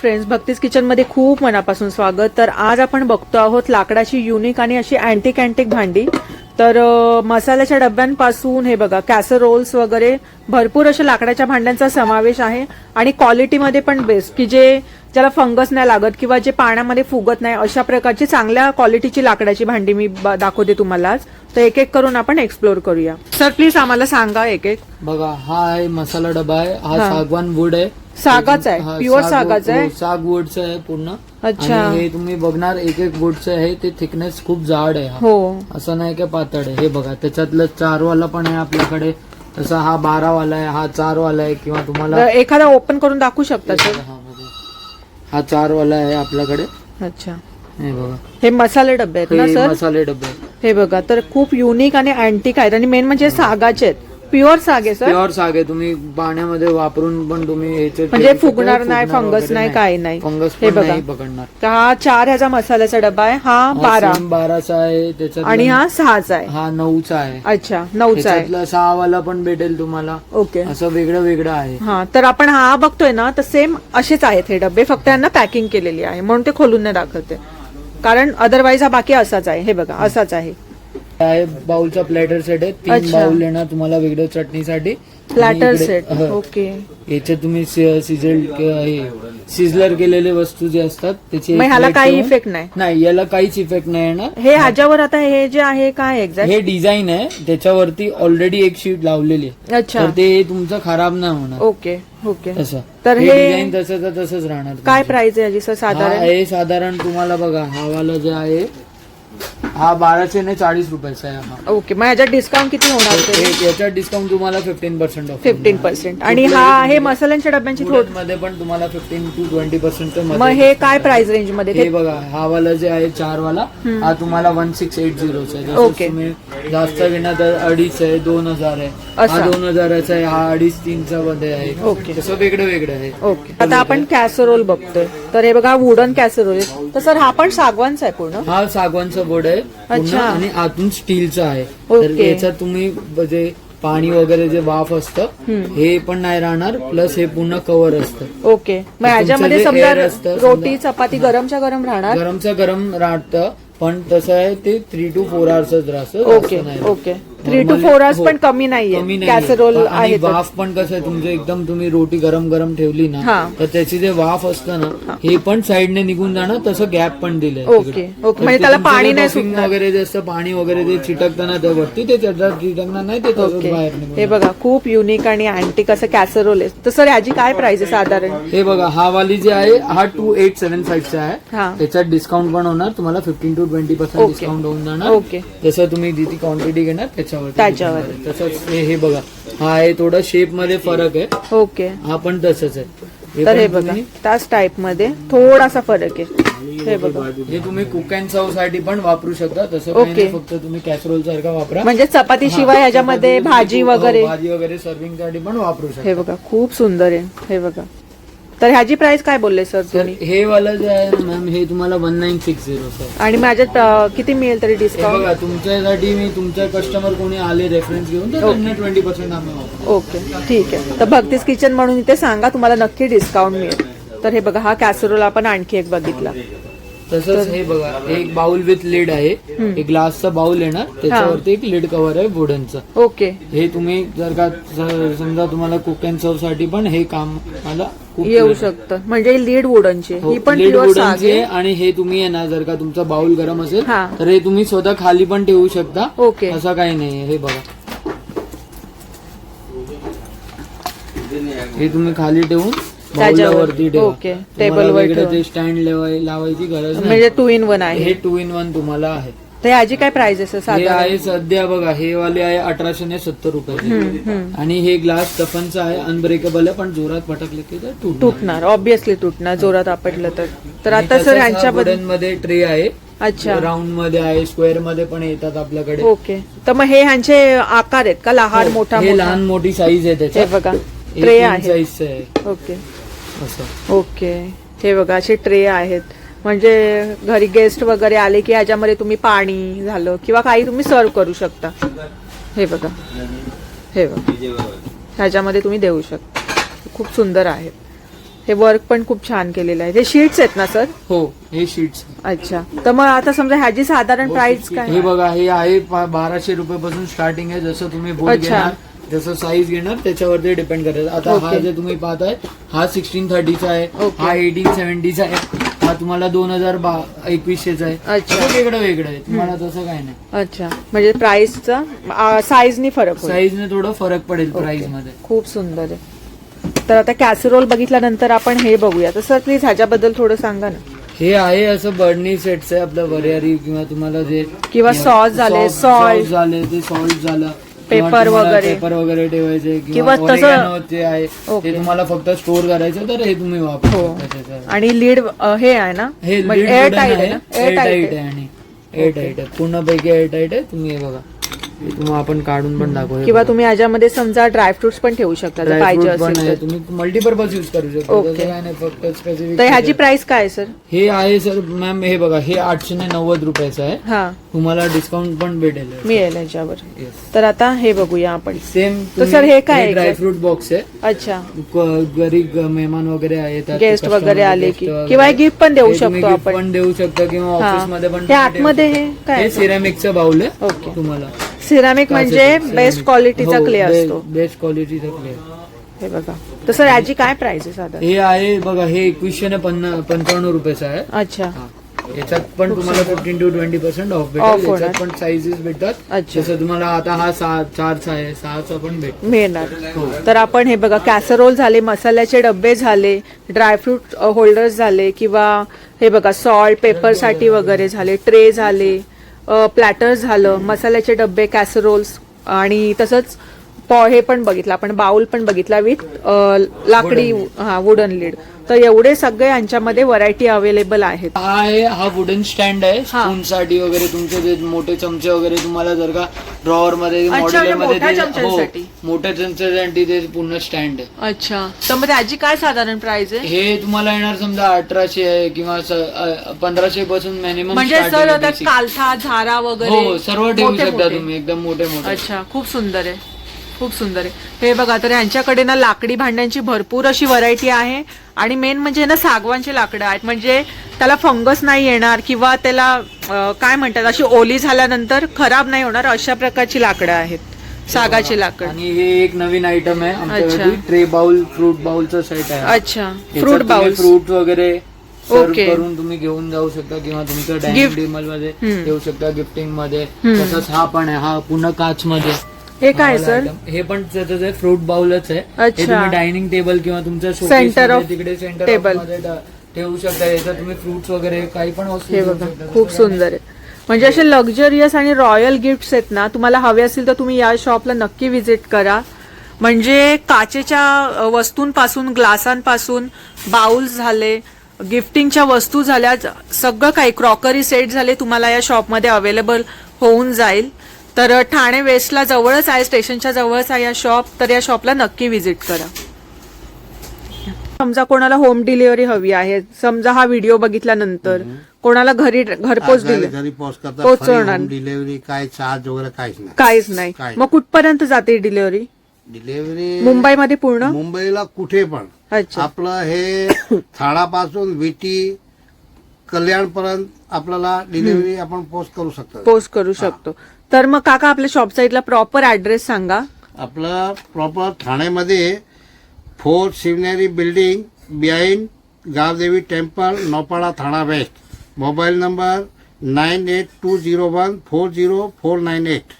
Friends भक्तीज किचनमध्ये खूप मनापासून स्वागत. तर आज आपण बघतो आहोत लाकडाची युनिक आणि अशी अँटिक अँटिक भांडी. तर मसाल्याच्या डब्यांपासून हे बघा कॅसरोल्स वगैरे भरपूर अशा लाकडाच्या भांड्यांचा समावेश आहे. आणि क्वालिटीमध्ये पण बेस्ट की जे ज्याला फंगस नाही लागत किंवा जे पाण्यामध्ये फुगत नाही अशा प्रकारची चांगल्या क्वालिटीची लाकडाची भांडी मी दाखवते तुम्हाला आज. तर एक एक करून आपण एक्सप्लोर करूया. सर प्लीज आम्हाला सांगा एक एक. बघा हा आहे मसाला डबा आहे. हा. सागवान वूड आहे. सागाचा आहे. हा, प्युअर साग- सागाचा आहे. हो, साग वूडचं आहे पूर्ण. अच्छा. हे तुम्ही बघणार एक एक वूडचं आहे ते थिकनेस खूप जाड आहे हा. हो. असं नाही का पातळ आहे. हे बघा त्याच्यातलं चार वाला पण आहे आपल्याकडे. तसा हा बारा वाला आहे हा चार वाला आहे किंवा तुम्हाला एखादा ओपन करून दाखवू शकता सर हा. हा चार वाला आहे आपल्याकडे. अच्छा. हे बघा. हे मसाले डबे आहेत ना हे सर मसाले डबे. हे बघा तर खूप युनिक आणि अँटिक आहेत. आणि मेन म्हणजे सागाचे आहेत. प्युअर साग आहे सर? प्युअर साग आहे तुम्ही पाण्यामध्ये वापरून पण तुम्ही ह्याचे म्हणजे. फुगणार नाही, फुगणार फंगस वगैरे नाही, काही नाही. फंगस हे पण बघा. नाही पकडणार. तर हा चार ह्याचा मसाल्याचा डबा आहे हा बारा. सेम बाराचा आहे त्याच्यात आणि हा सहाचा आहे. हा नऊचा आहे. अच्छा नऊचा आहे. त्याच्यातला सहा वाला पण भेटेल तुम्हाला. ओके. असं वेगळं वेगळं आहे. हा तर आपण हा बघतोय ना तर सेम असेच आहेत हे डबे फक्त यांना पॅकिंग केलेली आहे. म्हणून ते खोलून नाही दाखवते. कारण अदरवाईज हा बाकी असाच आहे. हे बघा असाच आहे. आहे बाउलचा प्लॅटर सेट आहे. तीन अच्छा. बाउल येणार तुम्हाला वेगळं चटणीसाठी. प्लॅटर इकडे- सेट हो. ओके याच्यात तुम्ही सिझल सिझलर केलेले वस्तू जे असतात त्याची मग ह्याला plate काही ठेवून- इफेक्ट नाही. नाही याला काहीच इफेक्ट नाही येणार. हे ह्याच्यावर आता हे जे आहे काय एक्झॅक्ट हे डिझाईन आहे. त्याच्यावरती ऑलरेडी एक शीट लावलेली आहे. अच्छा. तर ते तुमचं खराब नाही होणार. ओके ओके तसं. तर हे डिझाईन तसं तर तसंच राहणार काय. प्राइस आहे याची? सर हा साधारण आहे साधारण तुम्हाला बघा हा वाला जे आहे हा बाराशे ने चाळीस रुपयाचा आहे हा. ओके मग याच्यात डिस्काउंट किती होणार ते हे- याच्यात डिस्काउंट तुम्हाला fifteen percent off fifteen percent आणि हा हे मसाल्यांच्या डब्यांची थोडमध्ये पण तुम्हाला फिफ्टीन टू ट्वेंटी पर्सेंट मग हे काय प्राइस रेंजमध्ये? हे ते बघा हा वाला जे आहे चार वाला हा तुम्हाला वन सिक्स एट झिरो आहे. जसं ओके. तुम्ही जास्त घेणार तर अडीच आहे दोन हजार आहे. हा असा. दोन हजाराचा आहे हा अडीच तीनचा मध्ये आहे. ओके. तसं वेगळं वेगळं आहे. ओके. आता आपण कॅसरोल बघतोय. तर हे बघा वुडन कॅसरोल तर सर हा पण सागवानचा आहे पूर्ण? हा सागवानचा बोर्ड आहे अच्छा. आणि आतून स्टीलचा आहे. तर ओके. याच्यात तुम्ही म्हणजे पाणी वगैरे जे वाफ असतं हे पण नाही राहणार प्लस हे पूर्ण कव्हर असतं. ओके. मग तुमचं ह्याच्यामध्ये जे समजा air असतं, रोटी चपाती गरमच्या गरम राहणार? गरमचं गरम राहतं पण तसं आहे ते थ्री टू फोर आवर्सच राहतं ओके नाही. Okay. Three two four hours. पण कमी नाहीये नाही कॅसरोल आणि आहे तर. वाफ पण कसं आहे तुमचं एकदम तुम्ही रोटी गरम गरम ठेवली ना हा. तर त्याची जे वाफ असतं ना हे पण साईडने निघून जाणार तसं गॅप पण दिलंय ओके, तिकडे. ओके. तर म्हणजे ते त्याला तुमचं पाणी जे नाही buffing सुटणार. वगैरे जे असतं पाणी वगैरे जे चिटकतं ना त्यावरती ते त्याच्यात चिटकणार नाही ते तसंच ओके बाहेर निघून हे बघा खूप युनिक आणि अँटिक असं कॅसरोल आहे तर सर याची काय प्राइस आहे साधारण हे बघा हा वाली जे आहे हा टू एट सेव्हन फाईव्हचा आहे त्याच्यात डिस्काउंट पण होणार तुम्हाला fifteen to twenty percent okay. Discount होऊन जाणार ओके जसं तुम्ही जिथे क्वांटिटी घेणार त्याच्यावर. त्याच्यावर. तसंच हे हे बघा. हा आहे थोडं शेपमध्ये फरक आहे. ओके. हा पण तसंच आहे. हे तर हे बघा. त्याच टाइपमध्ये थोडासा फरक आहे. हे बघा. हे तुम्ही कुक अँड सर्वसाठी पण वापरू शकता. तसं काही ओके. फक्त तुम्ही कॅसरोल सारखा वापरा. म्हणजे चपाती शिवाय हा, ह्याच्यामध्ये भाजी हो, वगैरे. भाजी वगैरे सर्विंगसाठी पण वापरू शकता. हे बघा खूप सुंदर आहे. हे बघा. तर ह्याची प्राइस काय बोलले सर तुम्ही? हे वाला जे आहे ना मॅम हे तुम्हाला वन नाईन सिक्स झिरो आहे आणि माझ्यात अं, किती मिळेल तरी हे डिस्काउंट बघा तुमच्यासाठी मी तुमच्या कस्टमर कोणी आले रेफरन्स घेऊन तर त्यांना ट्वेंटी पर्सेंट आम्ही ओके ठीक आहे. तर भक्तीस किचन म्हणून इथे सांगा तुम्हाला नक्की डिस्काउंट मिळेल. तर हे बघा हा कॅसरोल आपण आणखी एक बघितला. तसंच हे बघा हे एक बाउल विथ लिड आहे. एक ग्लासचा बाउल येणार त्याच्यावरती एक लिड कव्हर आहे वुडनचं. ओके. हे तुम्ही जर का स- समजा तुम्हाला कुक अँड सर्वसाठी पण हे काम मला खूप येऊ शकतं. म्हणजे लीड वुडनची हो, ही पण lid प्युअर wooden साग ची आहे. आहे आणि हे तुम्ही आहे ना जर का तुमचा बाउल गरम असेल हा. तर हे तुम्ही स्वतः खाली पण ठेवू शकता. ओके. असं काही नाही हे बघा. हे तुम्ही खाली ठेवून त्याच्यावर. बाउलावरती ठेवा ओके. ठेवा. ते स्टँड लावायची गरज म्हणजे टू इन वन आहे. हे टू इन वन तुम्हाला आहे. तर ह्याची काय प्राइस आहे आहे सध्या बघा हे वाले आहे अठराशे ने सत्तर रुपये. आणि हे ग्लास टफनचा आहे अनब्रेकेबल आहे पण जोरात पटकले की तुटणार. ऑब्विसली तुटणार जोरात आपटलं तर. तर आता सर हा wooden मध्ये ट्रे आहे. अच्छा. राऊंडमध्ये आहे स्क्वेअरमध्ये पण येतात आपल्याकडे. ओके. तर मग हे ह्यांचे आकार आहेत का? लहान मोठा हो, मोठा? लहान मोठी साईज आहे त्याच्या बघा. ट्रे आहे. ओके. असं. ओके. हे बघा असे ट्रे आहेत. म्हणजे घरी गेस्ट वगैरे आले की ह्याच्यामध्ये तुम्ही पाणी झालं किंवा काही तुम्ही सर्व करू शकता. हे बघा. हे बघा. ह्याच्यामध्ये तुम्ही देऊ शकता. खूप सुंदर आहेत. हे वर्क पण खूप छान केलेलं आहे. हे शीट्स आहेत ना सर हो हे शीट्स अच्छा. तर मग आता समजा ह्याची साधारण प्राइस काय हे बघा हे आहे बाराशे रुपये पासून स्टार्टिंग आहे. जसं तुम्ही अच्छा. जसं साईज घेणार त्याच्यावरती डिपेंड करत आता हा. जे तुम्ही पाहताय हा सिक्स्टीन थर्टीचा आहे. हा एटीन सेव्हन्टीचा आहे हा तुम्हाला दोन हजार एकवीसशेचा आहे. वेगळं वेगळं आहे. तुम्हाला तसं काय नाही. अच्छा. म्हणजे प्राइसचा साईजनी फरक साईजने थोडं फरक पडेल प्राइसमध्ये खूप सुंदर आहे. तर आता कॅसरोल बघितल्यानंतर आपण हे बघूया. तर सर प्लीज ह्याच्याबद्दल थोडं सांगा ना. हे आहे असं बर्नी सेट्स आहे आपलं वरियारी किंवा तुम्हाला जे किंवा sauce झाले, salt. झाले ते सॉल्ट झालं. Paper वगैरे. पेपर वगैरे ठेवायचे किंवा तसं- जे आहे. ते तुम्हाला फक्त स्टोर करायचं तर हे तुम्ही हो. वापरू त्याच्यात. आणि लीड हे आहे ना? हे म्हणजे एअर wooden टाईट आहे एअर टाईट आहे. आहे आणि एअर टाईट आहे. पूर्णपैकी एअर टाईट आहे. तुम्ही हे बघा. आपण काढून पण दाखवू किंवा. तुम्ही याच्यामध्ये समजा ड्रायफ्रुट्स पण ठेवू शकता जर पाहिजे असेल. तुम्ही मल्टीपर्पज युज करू शकता ओके. तसं काय नाही फक्त specific तर ह्याची प्राइस काय आहे सर हे आहे सर मॅम हे बघा हे आठशे नव्वद रुपयाचं आहे हा तुम्हाला डिस्काउंट पण भेटेल मिळेल याच्यावर तर आता हे बघूया आपण सेम तर sir हे काय आहे? ड्रायफ्रूट बॉक्स आहे अच्छा क- घरी ग- मेहमान वगैरे येतात customer वगैरे आले guest की- वगैरे. किंवा gift पण देऊ हे तुम्ही शकतो gift आपण. पण देऊ शकता किंवा हा. ऑफिसमध्ये पण हे आतमध्ये हे काय हे? सिरामिकचं बाउल आहे ओके तुम्हाला सिरामिक म्हणजे बेस्ट क्वालिटीचा क्ले असतो. बेस्ट क्वालिटीचा क्ले हे बघा. तर सर याची काय प्राइस आहे साधारण? हे आहे बघा हे एकवीसशे ने पन्ना- पंचावन्न रुपयाचं आहे अच्छा. हा. याच्यात पण तुम्हाला fifteen to twenty percent off Off भेटेल. होणार. याच्यात पण साईजेस भेटतात. अच्छा. जसं तुम्हाला आता हा सहा चारचा आहे सहाचा पण भेट मिळणार. हो. तर आपण हे बघा कॅसरोल झाले मसाल्याचे डब्बे झाले ड्रायफ्रूट होल्डर्स झाले किंवा हे बघा सॉल्ट पेपरसाठी वगैरे झाले ट्रे झाले. प्लॅटर झालं मसाल्याचे डब्बे कॅसरोल्स आणि तसंच पॉ हे पण बघितलं आपण बाउल पण बघितला विथ लाकडी हा वुडन लीड तर एवढे सगळे यांच्यामध्ये व्हरायटी अवेलेबल आहेत. हा आहे हा वुडन स्टँड आहे. हा. स्पून साठी वगैरे तुमचे जे मोठे चमचे वगैरे तुम्हाला जर का ड्रॉवर मध्ये अच्छा, मॉड्युलर म्हणजे मध्ये मोठ्या ते- हो, चमच्यांसाठी. मोठ्या चमच्यासाठी ते पूर्ण स्टँड आहे. अच्छा. तर मग त्याची काय साधारण प्राइस आहे? हे तुम्हाला येणार समजा अठराशे आहे किंवा पंधराशे पासून मिनिमम म्हणजे सर कालथा झारा वगैरे हो सर्व ठेवू मोठे- शकता मोठे. तुम्ही एकदम मोठे मोठे. अच्छा खूप सुंदर आहे. खूप सुंदर आहे. हे बघा तर यांच्याकडे ना लाकडी भांड्यांची भरपूर अशी व्हरायटी आहे. आणि मेन म्हणजे ना सागवानची लाकडं आहेत. म्हणजे त्याला फंगस नाही येणार किंवा त्याला काय म्हणतात अशी ओली झाल्यानंतर खराब नाही होणार अशा प्रकारची लाकडं आहेत. सागाची लाकड. आणि हे एक नवीन आयटम आहे ट्रे बाउल फ्रूट बाउलचा सेट आहे. अच्छा. फ्रूट बाउल फ्रूट वगैरे ओके. करून तुम्ही घेऊन जाऊ शकता किंवा Gift. डायनिंग टेबलमध्ये. ठेवू शकता गिफ्टिंगमध्ये. तसंच हा पण आहे. हा पूर्ण काच मध्ये हे काय सर हे पण फ्रूट बाउलच आहे अच्छा. हे तुम्ही डायनिंग टेबल किंवा Center मध्ये of तिकडे सेंटर table. मध्ये टा- ठेवू शकता याच्यात तुम्ही फ्रुट्स वगैरे काही पण हे बघा. खूप सुंदर आहे म्हणजे असे लक्झरियस आणि रॉयल गिफ्ट्स आहेत ना तुम्हाला हवे असतील तर तुम्ही या शॉपला नक्की व्हिजिट करा म्हणजे काचेच्या वस्तूंपासून ग्लासांपासून बाउल्स झाले गिफ्टिंगच्या वस्तू झाल्या सगळं काही क्रॉकरी सेट झाले तुम्हाला या शॉपमध्ये अवेलेबल होऊन जाईल तर ठाणे वेस्टला जवळच आहे स्टेशनच्या जवळच आहे या शॉप तर या शॉपला नक्की व्हिजिट करा. समजा कोणाला होम डिलिव्हरी हवी आहे समजा हा व्हिडिओ बघितल्यानंतर कोणाला घरी घरपोच घरी दिले घरी पोच करता पोहोचवणार. डिलिव्हरी काय चार्ज वगैरे काहीच नाही. काहीच नाही. काय? मग कुठपर्यंत जाते डिलिव्हरी? डिलिव्हरी मुंबईमध्ये पूर्ण? मुंबईला कुठे पण. अच्छा. आपलं हे थाडापासून विटी कल्याणपर्यंत आपल्याला डिलिव्हरी आपण पोस्ट करू शकतो. पोस्ट करू शकतो. तर मग काका आपल्या शॉप साईडला प्रॉपर ऍड्रेस सांगा. आपलं प्रॉपर ठाण्यामध्ये fort Shivneri building behind Gavdevi temple Naupada Thana west mobile number nine eight two zero one four zero four nine eight